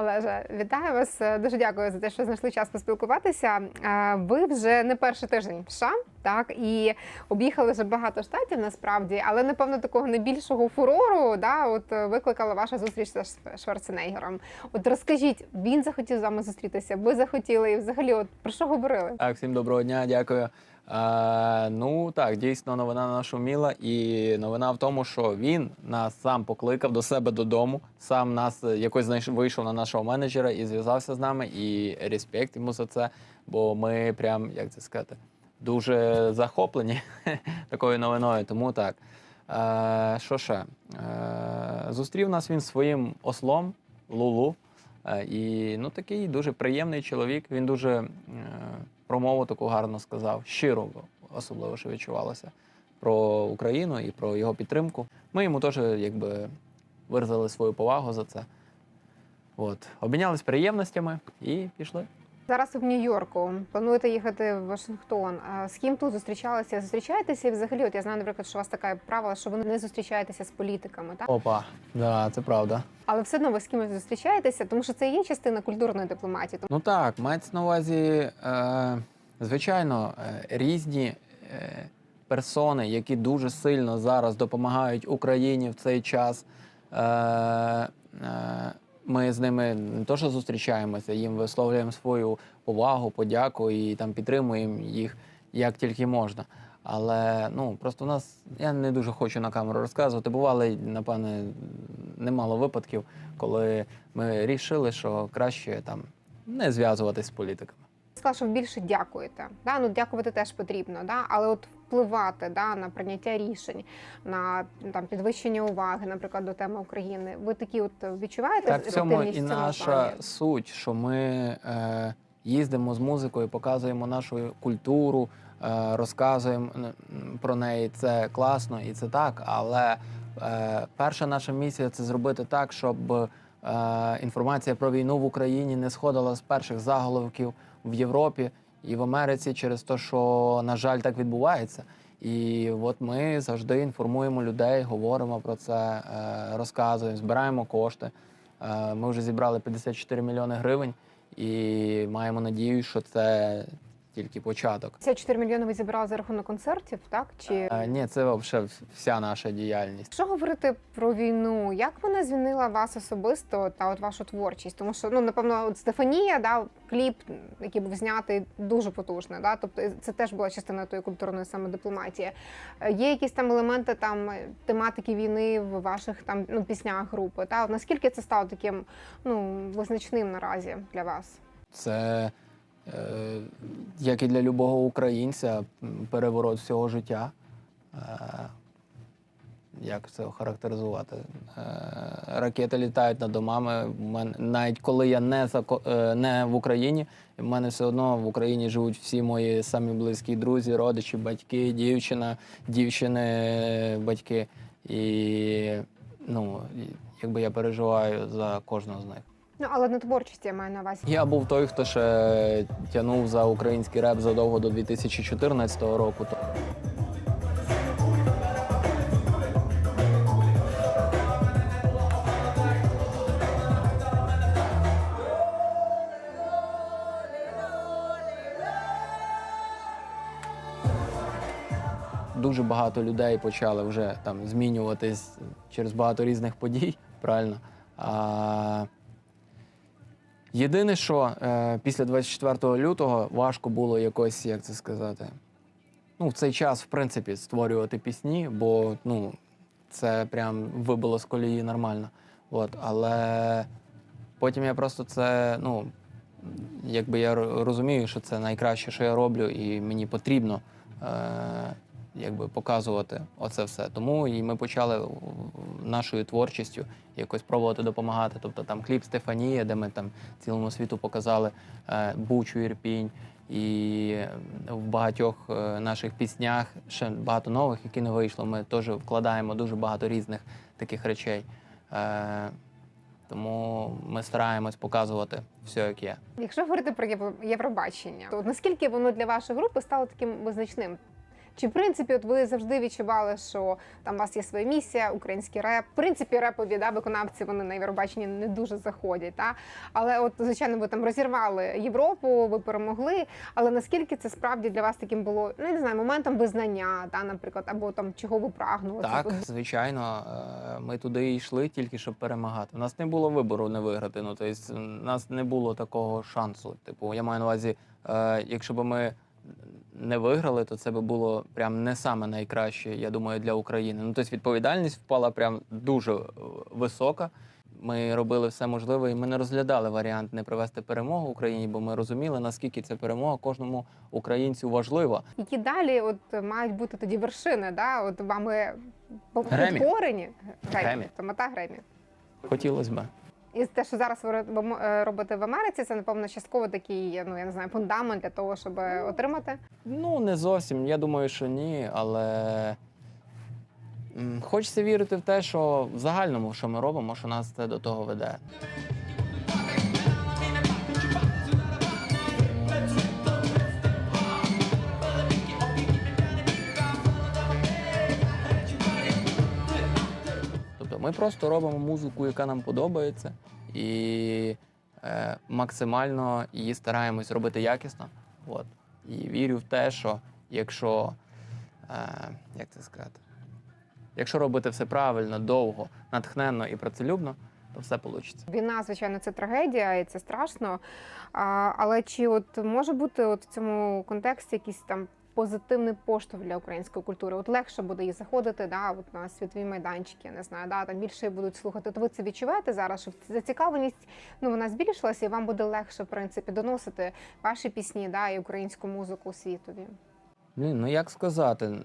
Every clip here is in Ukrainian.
Олеже, вітаю вас. Е, Дуже дякую за те, що знайшли час поспілкуватися. Е, Ви вже не перший тиждень в США, так і об'їхали вже багато штатів насправді, але напевно такого найбільшого фурору да, от е, викликала ваша зустріч з Шварценеггером. От розкажіть, він захотів з вами зустрітися, ви захотіли, і взагалі, от про що говорили? Так, всім доброго дня, дякую. Е, ну так, дійсно, новина нашуміла. І новина в тому, що він нас сам покликав до себе додому, сам нас е, якось знайшов, вийшов на нашого менеджера і зв'язався з нами. І респект йому за це. Бо ми прям, як це сказати, дуже захоплені такою новиною. Тому так. Е, що ще? Е, зустрів нас він своїм ослом Лулу. Е, І ну такий дуже приємний чоловік. Він дуже е, промову таку гарно сказав, щиро особливо що відчувалося про Україну і про його підтримку. Ми йому теж якби виразили свою повагу за це. От, обмінялись приємностями і пішли. Зараз в Нью-Йорку. Плануєте їхати в Вашингтон. А З ким тут зустрічалися? Зустрічаєтеся і взагалі? От я знаю, наприклад, що у вас така правила, що ви не зустрічаєтеся з політиками, так? Опа, да, це правда. Але все одно ви з кимось зустрічаєтеся, тому що це є частина культурної дипломатії. Ну так, мається на увазі, е, звичайно, е, різні е, персони, які дуже сильно зараз допомагають Україні в цей час. Е, е, ми з ними не то, що зустрічаємося, їм висловлюємо свою повагу, подяку і там підтримуємо їх як тільки можна. Але ну просто в нас я не дуже хочу на камеру розказувати. Бували, напевне, немало випадків, коли ми рішили, що краще там не зв'язуватись з політиками. Сказала, що більше дякуєте. Да? Ну, дякувати теж потрібно, да? але от впливати да, на прийняття рішень, на там, підвищення уваги, наприклад, до теми України. Ви такі от відчуваєте Так в цьому і наша плані? суть, що ми е, їздимо з музикою, показуємо нашу культуру, е, розказуємо про неї. Це класно і це так. Але е, перша наша місія це зробити так, щоб е, інформація про війну в Україні не сходила з перших заголовків в Європі і в Америці через те, що, на жаль, так відбувається. І от ми завжди інформуємо людей, говоримо про це, е, розказуємо, збираємо кошти. Е, Ми вже зібрали 54 мільйони гривень і маємо надію, що це тільки початок. 54 мільйони ви зібрали за рахунок концертів, так? Чи Е, Ні, це взагалі вся наша діяльність. Якщо говорити про війну, як вона змінила вас особисто та от вашу творчість? Тому що ну напевно, от Стефанія, да, кліп, який був знятий, дуже потужний. Да? Тобто це теж була частина тої культурної саме дипломатії. Е, Є якісь там елементи там е, тематики війни в ваших там ну піснях групи. Та от наскільки це стало таким ну визначним наразі для вас? Це як і для любого українця, переворот всього життя. Е, як це охарактеризувати? Е, ракети літають над домами. Навіть коли я не, е, не в Україні, в мене все одно в Україні живуть всі мої самі близькі друзі, родичі, батьки, дівчина, дівчини, батьки. І ну, якби я переживаю за кожного з них. Ну але на творчості я маю на увазі. Я був той, хто ще тягнув за український реп задовго до 2014 року. Дуже багато людей почали вже там змінюватись через багато різних подій, правильно. А, Єдине, що е, після 24 лютого важко було якось, як це сказати, ну, в цей час, в принципі, створювати пісні, бо ну, це прям вибило з колії нормально. От, але потім я просто це, ну, якби я розумію, що це найкраще, що я роблю, і мені потрібно е, якби показувати оце все. Тому і ми почали нашою творчістю якось пробувати допомагати. Тобто там кліп Стефанія, де ми там цілому світу показали е, Бучу, Ірпінь. І в багатьох е, наших піснях ще багато нових, які не вийшло. Ми теж вкладаємо дуже багато різних таких речей. Е, тому ми стараємось показувати все, як є. Якщо говорити про Євро- Євробачення, то наскільки воно для вашої групи стало таким визначним? Чи в принципі, от ви завжди відчували, що там у вас є своя місія, український реп? В принципі, репові да, виконавці вони на Євробаченні не дуже заходять. Та? Але от, звичайно, ви там розірвали Європу, ви перемогли. Але наскільки це справді для вас таким було, ну я не знаю, моментом визнання, та, наприклад, або там чого ви прагнули? Так, звичайно, е, ми туди йшли тільки щоб перемагати. У нас не було вибору не виграти. Ну тобто, у нас не було такого шансу. Типу, я маю на увазі, е, якщо б ми не виграли, то це би було прям не саме найкраще, я думаю, для України. Ну тобто відповідальність впала прям дуже е, висока. Ми робили все можливе, і ми не розглядали варіант не привести перемогу Україні, бо ми розуміли, наскільки ця перемога кожному українцю важлива. Які далі от мають бути тоді вершини, да? От вами Гремі. підкорені Гремі. то мета Гремі. Хотілося б. І те, що зараз ви е, робите в Америці, це напевно частково такий, ну я не знаю, фундамент для того, щоб отримати. Ну, не зовсім. Я думаю, що ні, але хочеться вірити в те, що в загальному, що ми робимо, що нас це до того веде. Ми просто робимо музику, яка нам подобається, і е, максимально її стараємось робити якісно. От. І вірю в те, що якщо, е, як це сказати, якщо робити все правильно, довго, натхненно і працелюбно, то все вийде. Війна, звичайно, це трагедія і це страшно. А, але чи от може бути от в цьому контексті якийсь там позитивний поштовх для української культури? От легше буде їй заходити, да, от на світові майданчики, я не знаю, да, там більше будуть слухати. То ви це відчуваєте зараз, що зацікавленість ну вона збільшилася, і вам буде легше в принципі доносити ваші пісні, да, і українську музику світові. Блін, ну як сказати.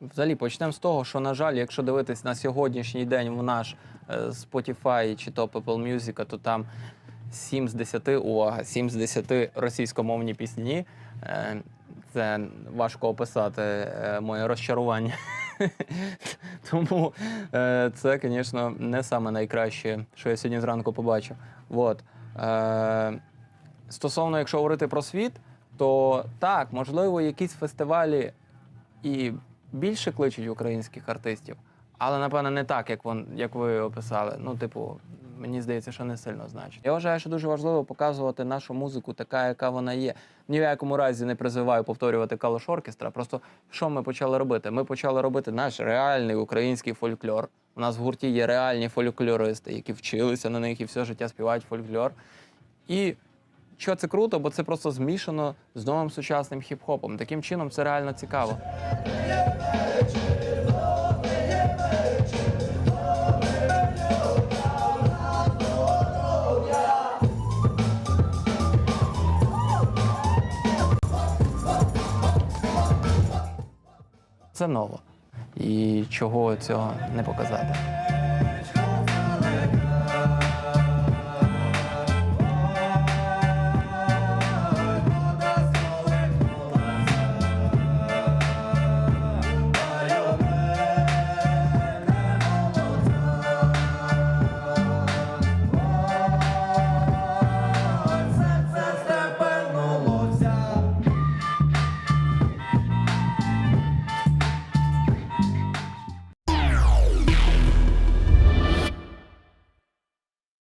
Взагалі почнемо з того, що, на жаль, якщо дивитись на сьогоднішній день в наш е, Spotify чи то Apple Music, то там 7 з 10, увага, 7 з 10 російськомовні пісні. Е, Це важко описати е, моє розчарування. Тому е, це, звісно, не саме найкраще, що я сьогодні зранку побачив. Вот. Е, Стосовно, якщо говорити про світ, то так, можливо, якісь фестивалі і більше кличуть українських артистів, але напевно не так, як вон, як ви описали. Ну, типу, мені здається, що не сильно значить. Я вважаю, що дуже важливо показувати нашу музику така, яка вона є. Ні в якому разі не призиваю повторювати калош оркестра. Просто що ми почали робити? Ми почали робити наш реальний український фольклор. У нас в гурті є реальні фольклористи, які вчилися на них і все життя співають фольклор. І що це круто, бо це просто змішано з новим сучасним хіп-хопом. Таким чином це реально цікаво. Це ново. І чого цього не показати.